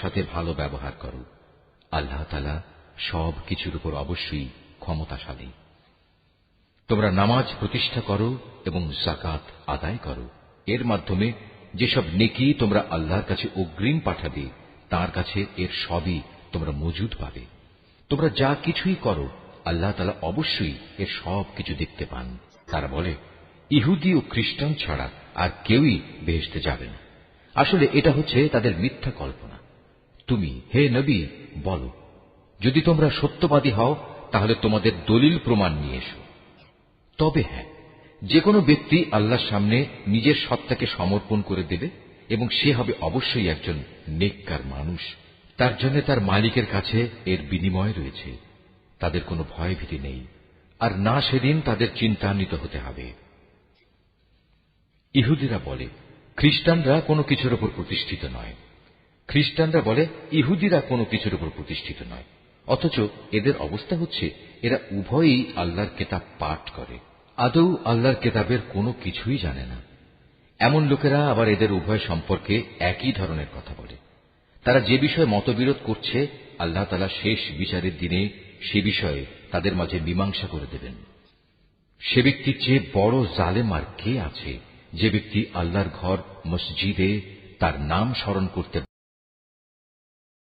সাথে ভালো ব্যবহার করো। আল্লাহ তালা সব কিছুর উপর অবশ্যই ক্ষমতাশালী। তোমরা নামাজ প্রতিষ্ঠা করো এবং জাকাত আদায় করো। এর মাধ্যমে যেসব নেকি তোমরা আল্লাহর কাছে অগ্রিম পাঠাবে, তার কাছে এর সবই তোমরা মজুদ পাবে। তোমরা যা কিছুই করো, আল্লাহ তালা অবশ্যই এর সব কিছু দেখতে পান। তারা বলে, ইহুদি ও খ্রিস্টান ছাড়া আর কেউই বেহেসতে যাবে না। আসলে এটা হচ্ছে তাদের মিথ্যা কল্পনা। তুমি, হে নবী, বলো। যদি তোমরা সত্যবাদী হও, তাহলে তোমাদের দলিল প্রমাণ নিয়ে এসো। তবে হ্যাঁ যে কোনো ব্যক্তি আল্লাহর সামনে নিজের সত্তাকে সমর্পণ করে দেবে, এবং সে হবে অবশ্যই একজন নেককার মানুষ। তার জন্য তার মালিকের কাছে এর বিনিময় রয়েছে। তাদের কোনো ভয় ভীতি নেই, আর না সেদিন তাদের চিন্তান্বিত হতে হবে। ইহুদিরা বলে, খ্রিস্টানরা কোনো কিছুর উপর প্রতিষ্ঠিত নয়। খ্রিস্টানরা বলে, ইহুদিরা কোনো কিছুর উপর প্রতিষ্ঠিত নয়। অথচ এদের অবস্থা হচ্ছে, এরা উভয়ই আল্লাহর কেতাব পাঠ করে। আদৌ আল্লাহর কেতাবের কোনো কিছুই জানে না। এমন লোকেরা আবার এদের উভয় সম্পর্কে একই ধরনের কথা বলে। তারা যে বিষয়ে মতবিরোধ করছে, আল্লাহ তালা শেষ বিচারের দিনে সে বিষয়ে তাদের মাঝে মীমাংসা করে দেবেন। সে ব্যক্তির চেয়ে বড় জালেম আর কে আছে, যে ব্যক্তি আল্লাহর ঘর, মসজিদে তার নাম স্মরণ করতে